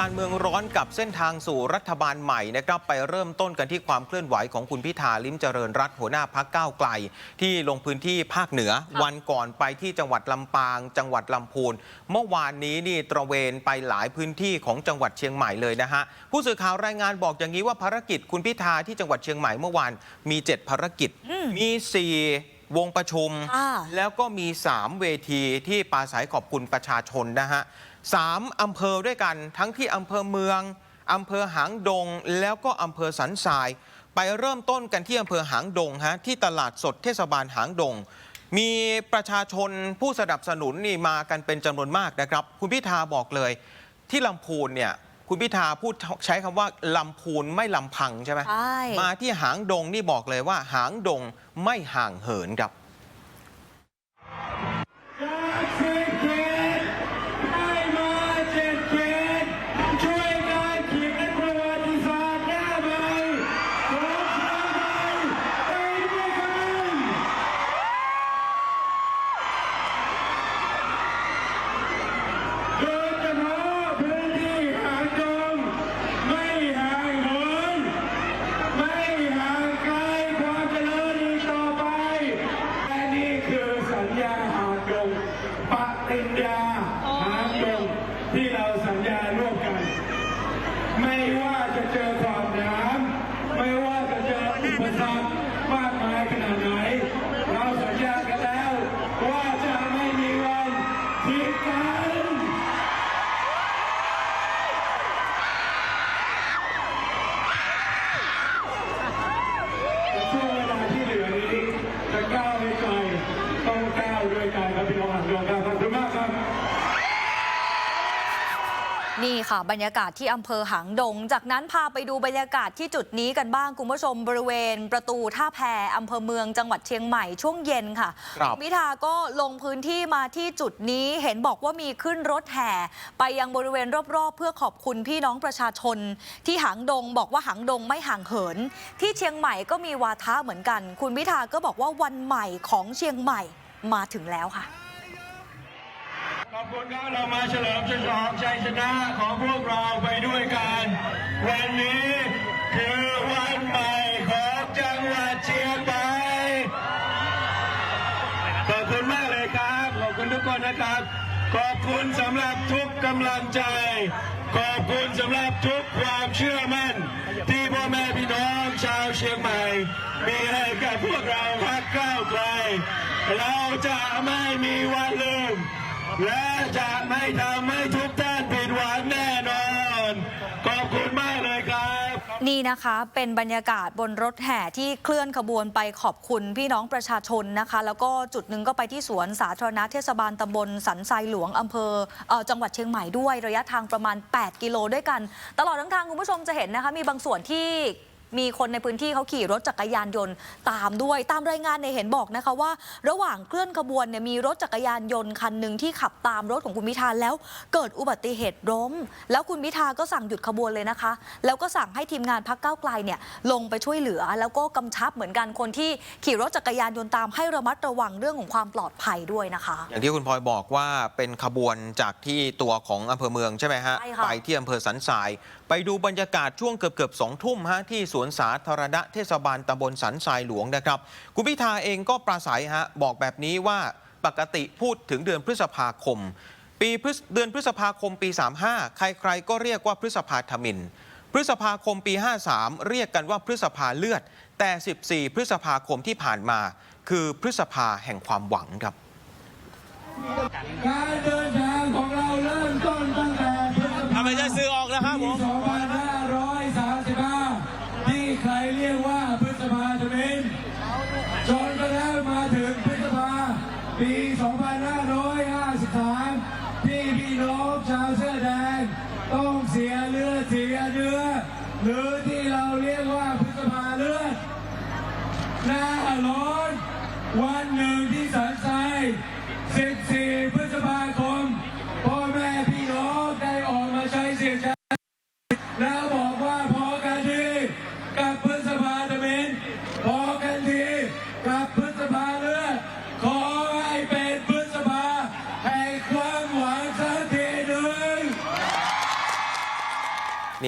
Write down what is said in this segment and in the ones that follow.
การเมืองร้อนกับเส้นทางสู่รัฐบาลใหม่นะครับไปเริ่มต้นกันที่ความเคลื่อนไหวของคุณพิธาลิ้มเจริญรัตน์หัวหน้าพักก้าวไกล ที่ลงพื้นที่ภาคเหนือ วันก่อนไปที่จังหวัดลำปาง จังหวัดลำพูน เมื่อวานนี้นี่ตระเวนไปหลายพื้นที่ของจังหวัดเชียงใหม่เลยนะฮะผู้สื่อข่าวรายงานบอกอย่างนี้ว่าภารกิจคุณพิธาที่จังหวัดเชียงใหม่เมื่อวานมี 7 ภารกิจอืมมี4วงประชุมค่ะแล้วก็มี 3 เวทีที่ปราศัยขอบคุณประชาชนนะฮะ สามอำเภอด้วยกัน ทั้งที่อำเภอเมืองอำเภอหางดง แล้วก็อำเภอสันทราย ไปเริ่มต้นกันที่อำเภอหางดงฮะที่ตลาดสดเทศบาลหางดง มีประชาชนผู้สนับสนุนนี่มากันเป็นจำนวนมากนะครับ คุณพิธาบอกเลย ที่ลำพูนเนี่ยคุณพิธาพูดใช้คำว่าลำพูนไม่ลำพังใช่ไหมใช่มาที่หางดงนี่บอกเลยว่าหางดงไม่ห่างเหินครับ ปสรรคมาก ค่ะ บรรยากาศที่อำเภอหางดง จากนั้นพาไปดูบรรยากาศที่จุดนี้กันบ้างคุณผู้ชมบริเวณประตูท่าแพอำเภอเมืองจังหวัดเชียงใหม่ช่วงเย็นค่ะครับณพิธาก็ลงพื้นที่มาที่จุดนี้เห็นบอกว่ามีขึ้นรถแห่ ไปยังบริเวณรอบๆ เพื่อขอบคุณพี่น้องประชาชน ที่หางดงบอกว่าหางดงไม่ห่างเหิน ที่เชียงใหม่ก็มีวาทะเหมือนกัน คุณพิธาก็บอกว่าวันใหม่ของเชียงใหม่มาถึงแล้วค่ะ ขอบคุณครับเรามาเฉลิมฉลองชัยชนะของพวกเราไปด้วยกัน วันนี้คือวันใหม่ของจังหวัดเชียงใหม่ขอบคุณมากเลยครับ ขอบคุณทุกคนนะครับ ขอบคุณสำหรับทุกกำลังใจ ขอบคุณสำหรับทุกความเชื่อมั่น ที่พ่อแม่พี่น้องชาวเชียงใหม่ มีให้กับพวกเราพักก้าวไกลเราจะไม่มีวันลืม และจะไม่ทำให้ทุกท่านผิดหวังแน่นอน ขอบคุณมากเลยครับ นี่นะคะเป็นบรรยากาศบนรถแห่ที่เคลื่อนขบวนไปขอบคุณพี่น้องประชาชนนะคะ แล้วก็จุดหนึ่งก็ไปที่สวนสาธารณะเทศบาลตำบลสันทรายหลวงอำเภอเอ่อจังหวัดเชียงใหม่ด้วย ระยะทางประมาณ 8 กิโลด้วยกัน ตลอดทั้งทางคุณผู้ชมจะเห็นนะคะ มีบางส่วนที่ มีคนในพื้นที่เขาขี่รถจักรยานยนต์ตามด้วย ตามรายงานเนี่ยเห็นบอกนะคะว่า ระหว่างเคลื่อนขบวนเนี่ยมีรถจักรยานยนต์คันหนึ่งที่ขับตามรถของคุณพิธาแล้ว เกิดอุบัติเหตุล้ม แล้วคุณพิธาก็สั่งหยุดขบวนเลยนะคะ แล้วก็สั่งให้ทีมงานพักเก้าวไกลเนี่ยลงไปช่วยเหลือ แล้วก็กำชับเหมือนกันคนที่ขี่รถจักรยานยนต์ตามให้ระมัดระวังเรื่องของความปลอดภัยด้วยนะคะ อย่างที่คุณพลอยบอกว่าเป็นขบวนจากที่ตัวของอำเภอเมืองใช่ไหมฮะใช่ค่ะ ไปที่อำเภอสันทราย ไปดูบรรยากาศช่วงเกือบเกือบๆสองทุ่มฮะที่สวนสาธารณะเทศบาลตำบลสันทรายหลวงนะครับ คุณพิธาเองก็ปราศัยฮะบอกแบบนี้ว่าปกติพูดถึงเดือนพฤษภาคม ปีพฤษเดือนพฤษภาคมปี 35 ใครๆ ก็เรียกว่าพฤษภาธมิน พฤษภาคมปี 53 เรียกกันว่าพฤษภาเลือด แต่ 14 พฤษภาคมที่ผ่านมา คือพฤษภาแห่งความหวังครับการเดินทางของเราเริ่มต้นตั้งแต่พฤษภาทำไมจะซื้อออกนะครับผม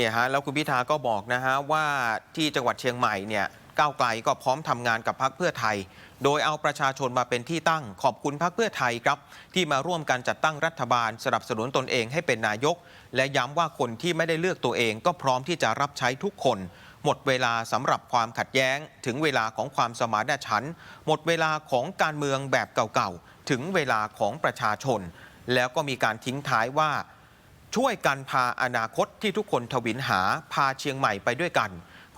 เนี่ยฮะแล้วคุณพิธาก็บอกนะฮะว่าที่จังหวัดเชียงใหม่เนี่ยก้าวไกลก็พร้อมทำงานกับพรรคเพื่อไทย โดยเอาประชาชนมาเป็นที่ตั้งขอบคุณพรรคเพื่อไทยครับ ที่มาร่วมกันจัดตั้งรัฐบาล สนับสนุนตนเองให้เป็นนายก และย้ำว่าคนที่ไม่ได้เลือกตัวเอง ก็พร้อมที่จะรับใช้ทุกคน หมดเวลาสำหรับความขัดแย้ง ถึงเวลาของความสมานฉันท์หมดเวลาของการเมืองแบบเก่าๆถึงเวลาของประชาชน แล้วก็มีการทิ้งท้ายว่า ช่วยกันพาอนาคตที่ทุกคนทวินหาพาเชียงใหม่ไปด้วยกัน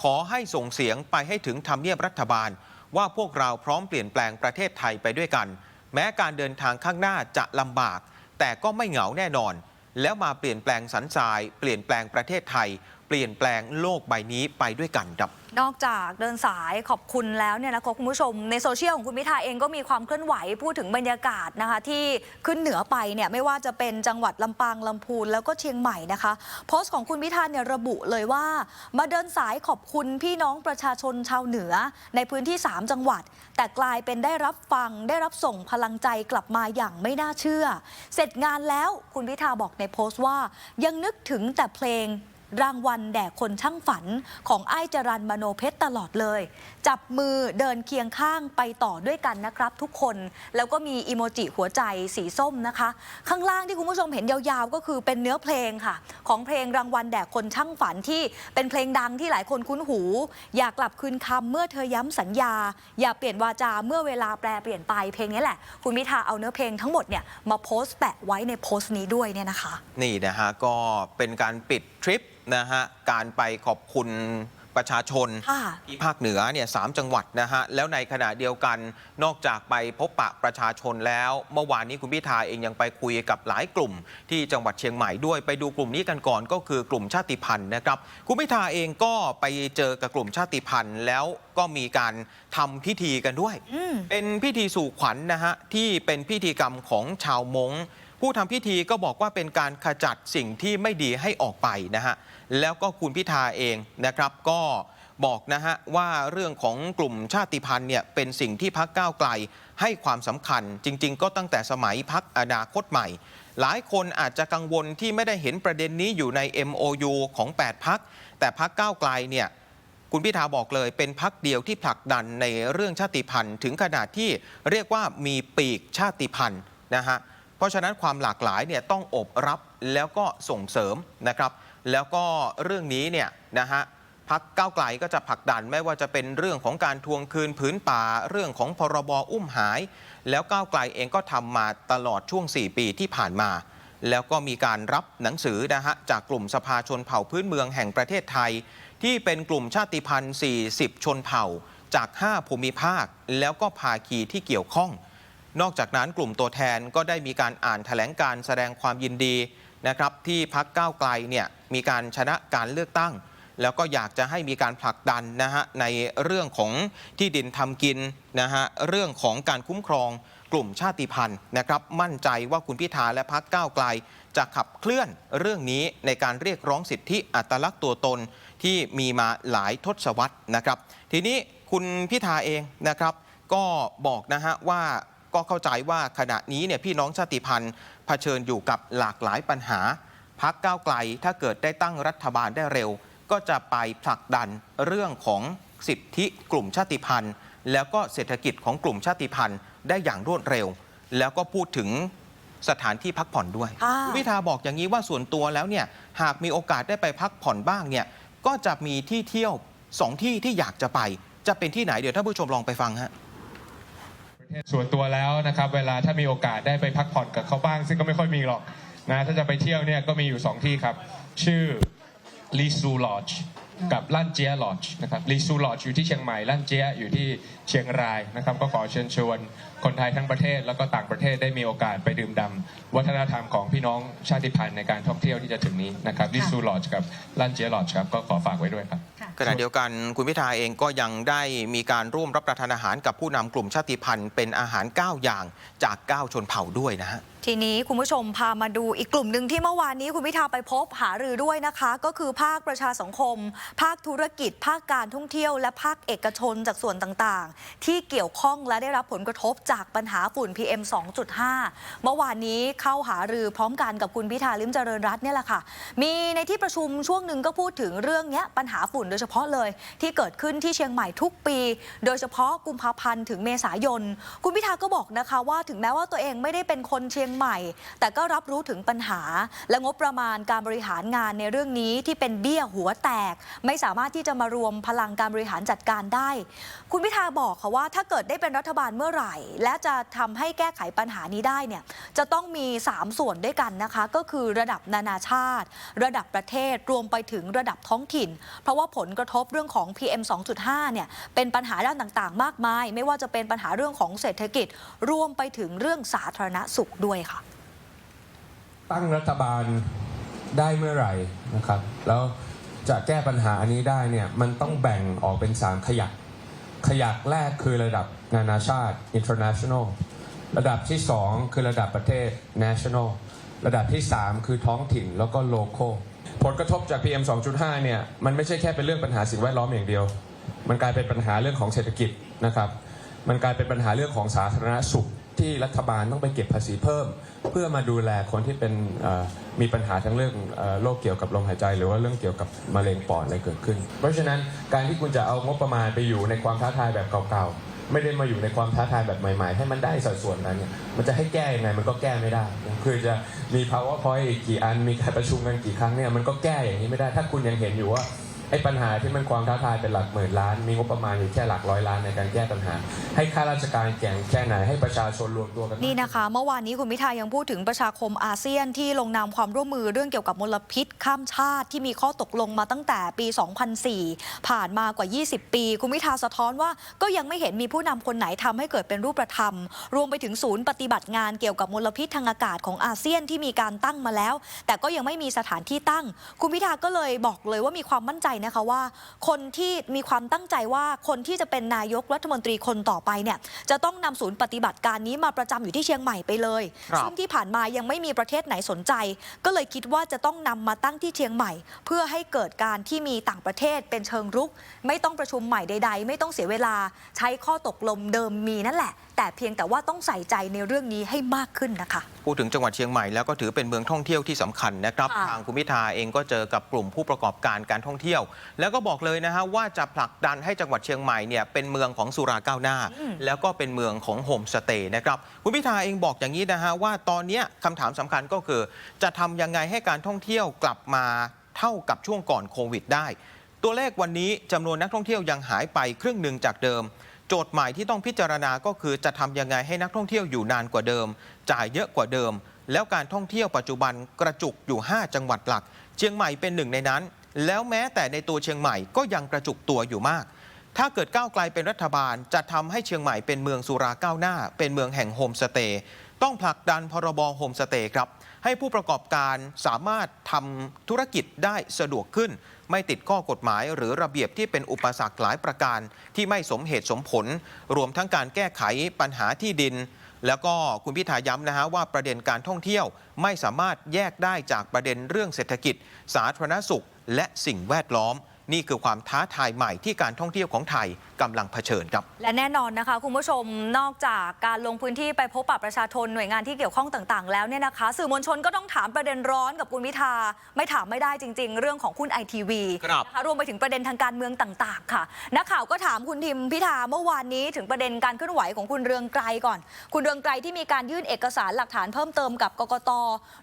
ขอให้ส่งเสียงไปให้ถึงทำเนียบรัฐบาล ว่าพวกเราพร้อมเปลี่ยนแปลงประเทศไทยไปด้วยกัน แม้การเดินทางข้างหน้าจะลำบาก แต่ก็ไม่เหงาแน่นอน แล้วมาเปลี่ยนแปลงสันทราย เปลี่ยนแปลงประเทศไทย เปลี่ยนแปลงโลกใบนี้ไปด้วยกันครับ นอกจากเดินสายขอบคุณแล้วเนี่ยนะคะคุณผู้ชม ในโซเชียลของคุณพิธาเองก็มีความเคลื่อนไหวพูดถึงบรรยากาศนะคะ ที่ขึ้นเหนือไปเนี่ยไม่ว่าจะเป็นจังหวัดลำปางลำพูนแล้วก็เชียงใหม่นะคะ โพสต์ของคุณพิธาเนี่ยระบุเลยว่า มาเดินสายขอบคุณพี่น้องประชาชนชาวเหนือ ในพื้นที่ 3 จังหวัด แต่กลายเป็นได้รับฟังได้รับส่งพลังใจกลับมาอย่างไม่น่าเชื่อ เสร็จงานแล้วคุณพิธาบอกในโพสต์ว่า ยังนึกถึงแต่เพลง รางวัลแด่คนช่างฝันของไอ้ายจรันมโนเพชรตลอดเลย จับมือเดินเคียงข้างไปต่อด้วยกันนะครับ ทุกคนแล้วก็มีอีโมจิหัวใจสีส้มนะคะ ข้างล่างที่คุณผู้ชมเห็นยาวๆ ก็คือเป็นเนื้อเพลงค่ะ ของเพลงรางวัลแด่คนช่างฝันที่เป็นเพลงดังที่หลายคนคุ้นหู อยากกลับคืนคำเมื่อเธอย้ำสัญญา อย่าเปลี่ยนวาจาเมื่อเวลาแปลเปลี่ยนไปเพลงนี้แหละ คุณพิธาเอาเนื้อเพลงทั้งหมดเนี่ยมาโพสต์แปะไว้ในโพสต์นี้ด้วยเนี่ยนะคะ นี่นะฮะก็เป็นการปิด ริปนะฮะการไปขอบคุณประชาชนค่ะที่ภาคเหนือเนี่ยสามจังหวัดนะฮะแล้วในขณะเดียวกันนอกจากไปพบปะประชาชนแล้ว เมื่อวานนี้คุณพิธาเองยังไปคุยกับหลายกลุ่ม ที่จังหวัดเชียงใหม่ด้วยไปดูกลุ่มนี้กันก่อนก็คือกลุ่มชาติพันธุ์นะครับคุณพิธาเองก็ไปเจอกับกลุ่มชาติพันธุ์ แล้วก็มีการทำพิธีกันด้วยอืมเป็นพิธีสู่ขวัญนะฮะที่เป็นพิธีกรรมของชาวมง้ง ผู้ทำพิธีก็บอกว่าเป็นการขจัดสิ่งที่ไม่ดีให้ออกไปนะฮะแล้วก็คุณพิธาเองนะครับก็บอกนะฮะว่าเรื่องของกลุ่มชาติพันธุ์เนี่ยเป็นสิ่งที่พักก้าวไกลให้ความสำคัญ จริง ๆ ก็ตั้งแต่สมัยพักอนาคตใหม่ หลายคนอาจจะกังวลที่ไม่ได้เห็นประเด็นนี้อยู่ใน MOU ของ 8 พัก แต่พักก้าวไกลเนี่ยคุณพิธาบอกเลยเป็นพักเดียวที่ผลักดันในเรื่องชาติพันธุ์ ถึงขนาดที่เรียกว่ามีปีกชาติพันธุ์นะฮะ เพราะฉะนั้นความหลากหลายเนี่ยต้องอบรับแล้วก็ส่งเสริมนะครับ แล้วก็เรื่องนี้เนี่ยนะฮะพักก้าวไกลก็จะผลักดันไม่ว่าจะเป็นเรื่องของการทวงคืนผืนป่า เรื่องของพรบอุ้มหาย แล้วก้าวไกลเองก็ทำมาตลอดช่วง 4 ปีที่ผ่านมา แล้วก็มีการรับหนังสือนะฮะจากกลุ่มสภาชนเผ่าพื้นเมืองแห่งประเทศไทย ที่เป็นกลุ่มชาติพันธุ์ 40 ชนเผ่าจาก 5 ภูมิภาค แล้วก็ภาคีที่เกี่ยวข้อง นอกจากนั้นกลุ่มตัวแทนก็ได้มีการอ่านแถลงการแสดงความยินดีนะครับที่พักก้าวไกลเนี่ยมีการชนะการเลือกตั้ง แล้วก็อยากจะให้มีการผลักดันนะฮะในเรื่องของที่ดินทำกินนะฮะเรื่องของการคุ้มครองกลุ่มชาติพันธุ์นะครับมั่นใจว่าคุณพิธาและพักก้าวไกล จะขับเคลื่อนเรื่องนี้ในการเรียกร้องสิทธิอัตลักษณ์ตัวตนที่มีมาหลายทศวรรษนะครับ ทีนี้คุณพิธาเองนะครับ ก็บอกนะฮะว่า ก็เข้าใจว่าขณะนี้เนี่ยพี่น้องชาติพันธุ์เผชิญอยู่กับหลากหลายปัญหาพักก้าวไกลถ้าเกิดได้ตั้งรัฐบาลได้เร็ว ก็จะไปผลักดันเรื่องของสิทธิกลุ่มชาติพันธุ์ แล้วก็เศรษฐกิจของกลุ่มชาติพันธุ์ได้อย่างรวดเร็ว แล้วก็พูดถึงสถานที่พักผ่อนด้วยค่ะคุณพิธาบอกอย่างนี้ว่าส่วนตัวแล้วเนี่ยหากมีโอกาสได้ไปพักผ่อนบ้างเนี่ยก็จะมีที่เที่ยวสองที่ที่อยากจะไป จะเป็นที่ไหนเดี๋ยวท่านผู้ชมลองไปฟังฮะ ส่วนตัวแล้วนะครับ เวลาถ้ามีโอกาสได้ไปพักผ่อนกับเขาบ้าง ซึ่งก็ไม่ค่อยมีหรอกนะถ้าจะไปเที่ยวเนี่ยก็มีอยู่ 2 ที่ครับ ชื่อลีซูลอดจ์กับลั่นเจียลอดจ์นะครับลีซูลอดจ์อยู่ที่เชียงใหม่ลั่นเจียอยู่ที่เชียงรายนะครับ ก็ขอเชิญชวนคนไทยทั้งประเทศ แล้วก็ต่างประเทศได้มีโอกาสไปดื่มด่ำวัฒนธรรมของพี่น้องชาติพันธุ์ในการท่องเที่ยวที่จะถึงนี้นะครับลีซูลอดจ์กับลั่นเจียลอดจ์ครับก็ขอฝากไว้ด้วยครับ ขณะเดียวกันคุณพิธาเองก็ยังได้มีการร่วมรับประทานอาหารกับผู้นำกลุ่มชาติพันธุ์เป็นอาหาร 9 อย่างจาก 9 ชนเผ่าด้วยนะฮะทีนี้คุณผู้ชมพามาดูอีกกลุ่มหนึ่งที่เมื่อวานนี้คุณพิธาไปพบหารือด้วยนะคะ ก็คือภาคประชาสังคม ภาคธุรกิจ ภาคการท่องเที่ยว และภาคเอกชนจากส่วนต่างๆ ที่เกี่ยวข้องและได้รับผลกระทบจากปัญหาฝุ่น PM 2.5 เมื่อวานนี้เข้าหารือพร้อมกันกับคุณพิธาลิมเจริญรัตน์เนี่ยแหละค่ะ มีในที่ประชุมช่วงหนึ่งก็พูดถึงเรื่องเนี้ยปัญหาฝุ่นโดยเฉพาะเลย ที่เกิดขึ้นที่เชียงใหม่ทุกปี โดยเฉพาะกุมภาพันธ์ถึงเมษายน คุณพิธาก็บอกนะคะว่าถึงแม้ว่าตัวเองไม่ได้เป็นคนเชียงใหม่ แต่ก็รับรู้ถึงปัญหา และงบประมาณการบริหารงานในเรื่องนี้ที่เป็นเบี้ยหัวแตก ไม่สามารถที่จะมารวมพลังการบริหารจัดการได้ คุณพิธาบอกค่ะว่าถ้าเกิดได้เป็นรัฐบาลเมื่อไหร่ และจะทำให้แก้ไขปัญหานี้ได้เนี่ยจะต้องมี 3 ส่วนด้วยกันนะคะ ก็คือระดับนานาชาติ ระดับประเทศรวมไปถึงระดับท้องถิ่น เพราะว่าผลกระทบเรื่องของ PM 2.5เนี่ยเป็นปัญหาด้านต่างๆ มากมาย ไม่ว่าจะเป็นปัญหาเรื่องของเศรษฐกิจ รวมไปถึงเรื่องสาธารณสุขด้วยค่ะ ตั้งรัฐบาลได้เมื่อไหร่นะครับ แล้วจะแก้ปัญหาอันนี้ได้เนี่ยมันต้องแบ่งออกเป็น3ขยัก ขยักแรกคือระดับนานาชาติ international ระดับที่2คือระดับประเทศ national ระดับที่ 3 คือท้องถิ่นแล้วก็ local ผลกระทบจาก PM 2.5 เนี่ย มันไม่ใช่แค่เป็นเรื่องปัญหาสิ่งแวดล้อมอย่างเดียว มันกลายเป็นปัญหาเรื่องของเศรษฐกิจนะครับ มันกลายเป็นปัญหาเรื่องของสาธารณสุข ที่รัฐบาลต้องไปเก็บภาษีเพิ่ม เพื่อมาดูแลคนที่เป็นมีปัญหาทั้งเรื่องโรคเกี่ยวกับลมหายใจ หรือว่าเรื่องเกี่ยวกับมะเร็งปอดอะไรเกิดขึ้น เพราะฉะนั้นการที่คุณจะเอางบประมาณไปอยู่ในความท้าทายแบบเก่าๆ ไม่ได้มาอยู่ในความท้าทายแบบใหม่ ๆ ให้มันได้สัดส่วนนั้นเนี่ยมันจะให้แก้ยังไงมันก็แก้ไม่ได้ คือจะมี powerpoint อีกกี่อันมีการประชุมกันกี่ครั้งเนี่ยมันก็แก้อย่างนี้ไม่ได้ ถ้าคุณยังเห็นอยู่ว่า ไอ้ปัญหาที่มันความท้าทายเป็นหลักหมื่นล้าน มีงบประมาณอยู่แค่หลักร้อยล้านในการแก้ปัญหา ให้ข้าราชการแข่งแค่ไหนให้ประชาชนรวมตัวกัน นี่นะคะ เมื่อวานนี้คุณพิธายังพูดถึงประชาคมอาเซียนที่ลงนามความร่วมมือเรื่องเกี่ยวกับมลพิษ ข้ามชาติที่มีข้อตกลงมาตั้งแต่ปี 2004 ผ่านมากว่า 20 ปี คุณพิธาสะท้อนว่าก็ยังไม่เห็นมีผู้นำคนไหนทำให้เกิดเป็นรูปธรรม รวมไปถึงศูนย์ปฏิบัติงานเกี่ยวกับมลพิษทางอากาศของอาเซียนที่มีการตั้งมาแล้ว แต่ก็ยังไม่มีสถานที่ตั้ง คุณพิธาก็เลยบอกเลยว่ามีความมั่นใจนะคะว่า คนที่มีความตั้งใจว่าคนที่จะเป็นนายกรัฐมนตรีคนต่อไปเนี่ยจะต้องนำศูนย์ปฏิบัติการนี้มาประจำอยู่ที่เชียงใหม่ไปเลยครับซึ่งที่ผ่านมายังไม่มีประเทศไหนสนใจ ก็เลยคิดว่าจะต้องนำมาตั้งที่เชียงใหม่ เพื่อให้เกิดการที่มีต่างประเทศเป็นเชิงรุก ไม่ต้องประชุมใหม่ใด ๆ ไม่ต้องเสียเวลาใช้ข้อตกลงเดิมมีนั่นแหละ แต่เพียงแต่ว่าต้องใส่ใจในเรื่องนี้ให้มากขึ้นนะคะ พูดถึงจังหวัดเชียงใหม่แล้วก็ถือเป็นเมืองท่องเที่ยวที่สำคัญนะครับค่ะทางคุณพิธาเองก็เจอกับกลุ่มผู้ประกอบการการท่องเที่ยว แล้วก็บอกเลยนะฮะว่าจะผลักดันให้จังหวัดเชียงใหม่เนี่ยเป็นเมืองของสุราก้าวหน้า แล้วก็เป็นเมืองของโฮมสเตย์นะครับคุณพิธาเองบอกอย่างนี้นะฮะว่าตอนเนี้ยคำถามสำคัญก็คือ จะทำยังไงให้การท่องเที่ยวกลับมาเท่ากับช่วงก่อนโควิดได้ ตัวเลขวันนี้จำนวนนักท่องเที่ยวยังหายไปครึ่งหนึ่งจากเดิม โจทย์ใหม่ที่ต้องพิจารณาก็คือจะทำยังไงให้นักท่องเที่ยวอยู่นานกว่าเดิม จ่ายเยอะกว่าเดิม แล้วการท่องเที่ยวปัจจุบันกระจุกอยู่ 5 จังหวัดหลัก เชียงใหม่เป็นหนึ่งในนั้น แล้วแม้แต่ในตัวเชียงใหม่ก็ยังกระจุกตัวอยู่มาก ถ้าเกิดก้าวไกลเป็นรัฐบาล จะทำให้เชียงใหม่เป็นเมืองสุราก้าวหน้า เป็นเมืองแห่งโฮมสเตย์ ต้องผลักดันพรบโฮมสเตย์ครับ ให้ผู้ประกอบการสามารถทำธุรกิจได้สะดวกขึ้น ไม่ติดข้อกฎหมายหรือระเบียบที่เป็นอุปสรรคหลายประการ ที่ไม่สมเหตุสมผล รวมทั้งการแก้ไขปัญหาที่ดิน แล้วก็คุณพิธาย้ำนะฮะว่าประเด็นการท่องเที่ยวไม่สามารถแยกได้จากประเด็นเรื่องเศรษฐกิจ สาธารณสุข และสิ่งแวดล้อม นี่คือความท้าทายใหม่ที่การท่องเที่ยวของไทย กำลังเผชิญครับ และแน่นอนนะคะ คุณผู้ชมนอกจากการลงพื้นที่ไปพบปะประชาชนหน่วยงานที่เกี่ยวข้องต่างๆ แล้วเนี่ยนะคะ สื่อมวลชนก็ต้องถามประเด็นร้อนกับคุณพิธาไม่ถามไม่ได้จริง ๆ เรื่องของคุณไอทีวีครับนะคะรวมไปถึงประเด็นทางการเมืองต่างๆ ค่ะนักข่าวก็ถามคุณทิมพิธาเมื่อวานนี้ถึงประเด็นการเคลื่อนไหวของคุณเรืองไกรก่อน คุณเรืองไกรที่มีการยื่นเอกสารหลักฐานเพิ่มเติมกับกกต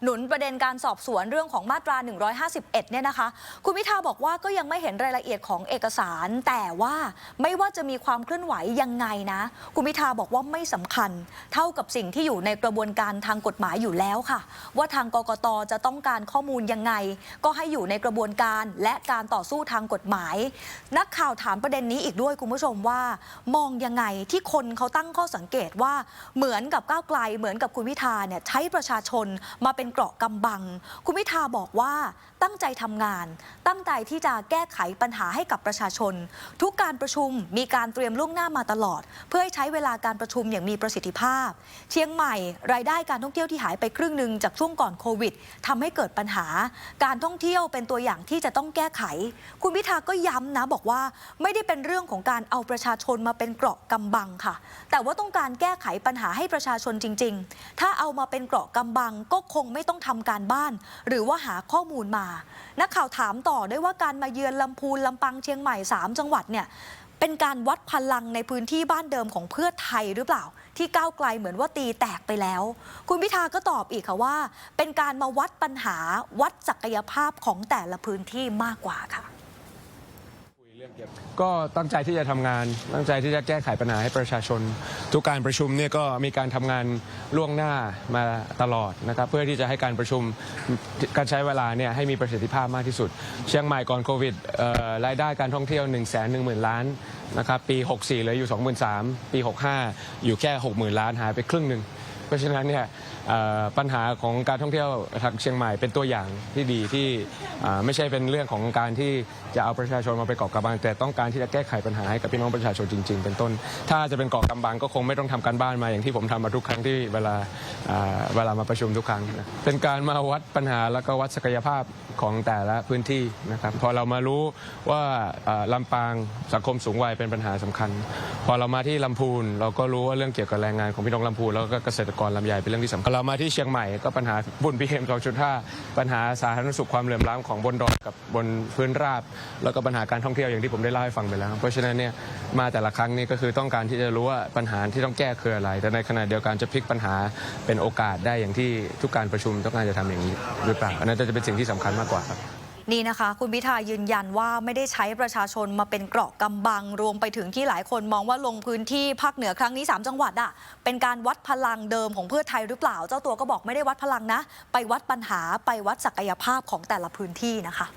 หนุนประเด็นการสอบสวนเรื่องของมาตรา 151 เนี่ยนะคะ คุณพิธาบอกว่าก็ยังไม่เห็นรายละเอียดของเอกสาร แต่ว่าไม่ว่าจะมีความเคลื่อนไหวยังไงนะ คุณพิธาบอกว่าไม่สำคัญ เท่ากับสิ่งที่อยู่ในกระบวนการทางกฎหมายอยู่แล้วค่ะ ว่าทางกกตจะต้องการข้อมูลยังไง ก็ให้อยู่ในกระบวนการและการต่อสู้ทางกฎหมาย นักข่าวถามประเด็นนี้อีกด้วยคุณผู้ชมว่า มองยังไงที่คนเขาตั้งข้อสังเกตว่าเหมือนกับก้าวไกล เหมือนกับคุณพิธาเนี่ยใช้ประชาชนมาเป็นเกราะกำบัง คุณพิธาบอกว่า ตั้งใจทำงาน ตั้งใจที่จะแก้ไขปัญหาให้กับประชาชน ทุกการประชุมมีการเตรียมล่วงหน้ามาตลอด เพื่อให้ใช้เวลาการประชุมอย่างมีประสิทธิภาพ เชียงใหม่ รายได้การท่องเที่ยวที่หายไปครึ่งหนึ่งจากช่วงก่อนโควิดทำให้เกิดปัญหา การท่องเที่ยวเป็นตัวอย่างที่จะต้องแก้ไข คุณพิธาก็ย้ำนะบอกว่าไม่ได้เป็นเรื่องของการเอาประชาชนมาเป็นเกราะกำบังค่ะ แต่ว่าต้องการแก้ไขปัญหาให้ประชาชนจริง ๆ ถ้าเอามาเป็นเกราะกำบังก็คงไม่ต้องทำการบ้าน หรือว่าหาข้อมูลมานักข่าวถามต่อด้วยว่าการมาเยือนลำพูนลำปางเชียงใหม่ 3 จังหวัดเนี่ยเป็นการวัดพลังในพื้นที่บ้านเดิมของเพื่อไทยหรือเปล่า ที่ก้าวไกลเหมือนว่าตีแตกไปแล้ว คุณพิธาก็ตอบอีกค่ะว่า เป็นการมาวัดปัญหาวัดศักยภาพของแต่ละพื้นที่มากกว่าค่ะ ก็ตั้งใจที่จะทำงาน ตั้งใจที่จะแก้ไขปัญหาให้ประชาชน ทุกการประชุมเนี่ยก็มีการทำงานล่วงหน้ามาตลอดนะครับเพื่อที่จะให้การประชุมการใช้เวลาเนี่ยให้มีประสิทธิภาพมากที่สุด เชียงใหม่ก่อนโควิดรายได้การท่องเที่ยว 1 1 0 0 0 0ล้านนะครับปี 64เหลืออยู่ 23,000ปี 65 อยู่แค่ 60,000 ล้านหายไปครึ่งหนึ่งเพราะฉะนั้นเนี่ย ปัญหาของการท่องเที่ยวทางเชียงใหม่เป็นตัวอย่างที่ดีที่ไม่ใช่เป็นเรื่องของการที่จะเอาประชาชนมาไปนเกาะกำบัง แต่ต้องการที่จะแก้ไขปัญหาให้กับพี่น้องประชาชนจริง ๆ เป็นต้น ถ้าจะเป็นเกาะกำบังก็คงไม่ต้องทำการบ้านมาอย่างที่ผมทำมาทุกครั้งที่เวลาเวลามาประชุมทุกครั้ง เป็นการมาวัดปัญหาแล้วก็วัดศักยภาพของแต่ละพื้นที่นะครับพอเรามารู้ว่าอ่าลำปางสังคมสูงวัยเป็นปัญหาสำคัญ พอเรามาที่ลำพูนเราก็รู้ว่าเรื่องเกี่ยวกับแรงงานของพี่น้องลำพูนแล้วก็เกษตรกรลำไยเป็นเรื่องที่สำคัญเรามาที่เชียงใหม่ก็ปัญหาบุญพีเอ็มสองจุดห้าปัญหาสาธารณสุขความเหลื่อมล้ำของบนดอยกับบนพื้นราบ แล้วก็ปัญหาการท่องเที่ยวอย่างที่ผมได้เล่าให้ฟังไปแล้ว เพราะฉะนั้นเนี่ยมาแต่ละครั้งนี่ก็คือต้องการที่จะรู้ว่าปัญหาที่ต้องแก้คืออะไร แต่ในขณะเดียวกันจะพลิกปัญหาเป็นโอกาสได้อย่างที่ทุกการประชุมต้องการจะทำอย่างนี้หรือเปล่าอันนั้นจะเป็นสิ่งที่สำคัญมากกว่าครับ นี่นะคะ คุณพิธายืนยันว่าไม่ได้ใช้ประชาชนมาเป็นเกราะกำบัง รวมไปถึงที่หลายคนมองว่าลงพื้นที่ภาคเหนือครั้งนี้ 3 จังหวัดอะเป็นการวัดพลังเดิมของเพื่อไทยหรือเปล่า เจ้าตัวก็บอกไม่ได้วัดพลังนะ ไปวัดปัญหาไปวัดศักยภาพของแต่ละพื้นที่นะคะ